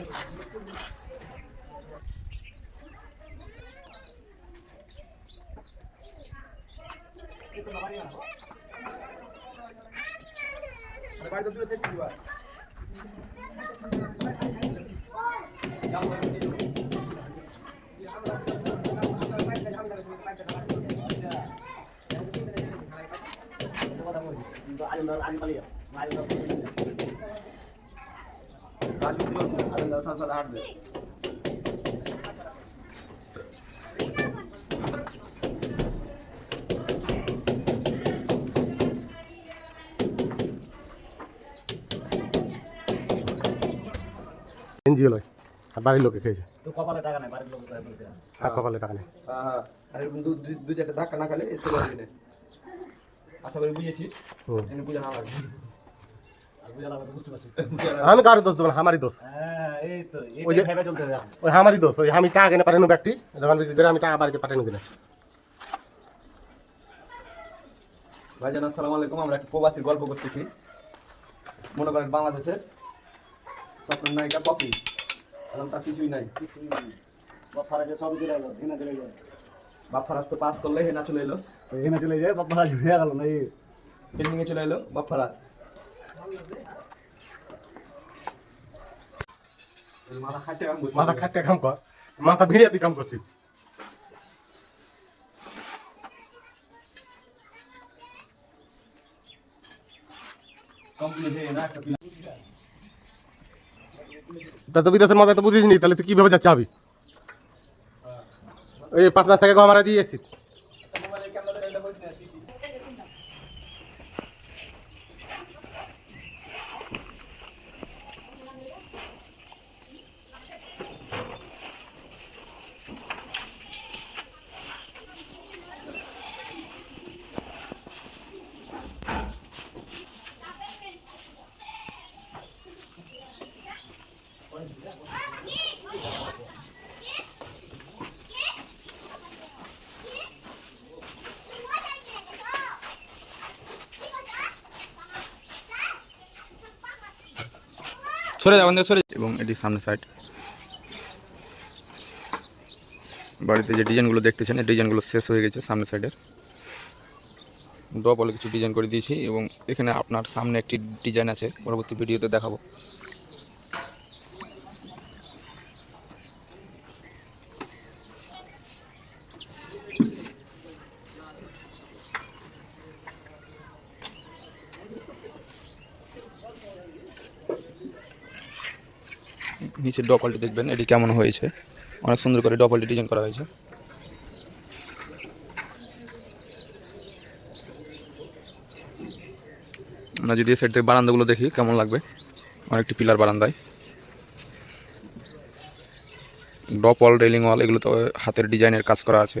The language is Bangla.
করে দে তোমার কোনো ফুলটা করে দেখে না বাড়িতে দূরে থেকে দিবা এনজিও লয় আর বাড়ির লোকে খেয়েছে তো কপালে টাকা নাই বাড়ির লোক আর কপালে টাকা নেই। হ্যাঁ আর দু দু- দু ধাক্কা না খেলে এসে আশা করি বুঝেছিস বুঝা না লাগবে আর বুঝা লাগবে তো বুঝতে পারছি আমি কারও দোষ দেবো না আমারই দোষ। হ্যাঁ এই তো ওই যে-। ওই আমারই দোষ ওই আমি টাকা কিনে পাঠানো ব্যাগটি দোকান বিক্রি করে আমি টাকা বাড়িতে পাঠানো কিনা। ভাইজান আসসালামু আলাইকুম আমরা একটা প্রবাসীর গল্প করতেছি। মনে করেন বাংলাদেশের স্বপ্নের নায়িকা পপি। এখন তার কিছুই নাই। বাপ্পারা সব দিলে গেল হিনা চলে গেল বাপ্পারাজ তো পাস করলে হেনা চলে এলো। হিনা চলে যায় বাপ্পারা চলে গেল না এই চলে এলো বাপ্পারাজ। মাথা খাটে কাম কর। মাথা ভিড়িয়ে তুই কাম করছিস। তা তো বিদেশের মজা তো বুঝিস নি, তাহলে তুই কীভাবে যাচ্ছে হবি ওই পাঁচ মাস থেকে আমরা দিয়ে এসছি সরে যাবেন সরে এবং এটি সামনে সাইড বাড়িতে যে ডিজাইনগুলো দেখতেছেন, এই ডিজাইনগুলো শেষ হয়ে গেছে সামনে সাইডের ডবলে কিছু ডিজাইন করে দিয়েছি এবং এখানে আপনার সামনে একটি ডিজাইন আছে, পরবর্তী ভিডিওতে দেখাবো। নিচে ডবলটি দেখবেন, এটি কেমন হয়েছে। অনেক সুন্দর করে ডবলটি ডিজাইন করা হয়েছে। আমরা যদি সাইড থেকে বারান্দাগুলো দেখি, কেমন লাগবে? অনেকটি পিলার বারান্দায়। ডপ রেলিং ওয়াল এগুলো তো হাতের ডিজাইনের কাজ করা আছে।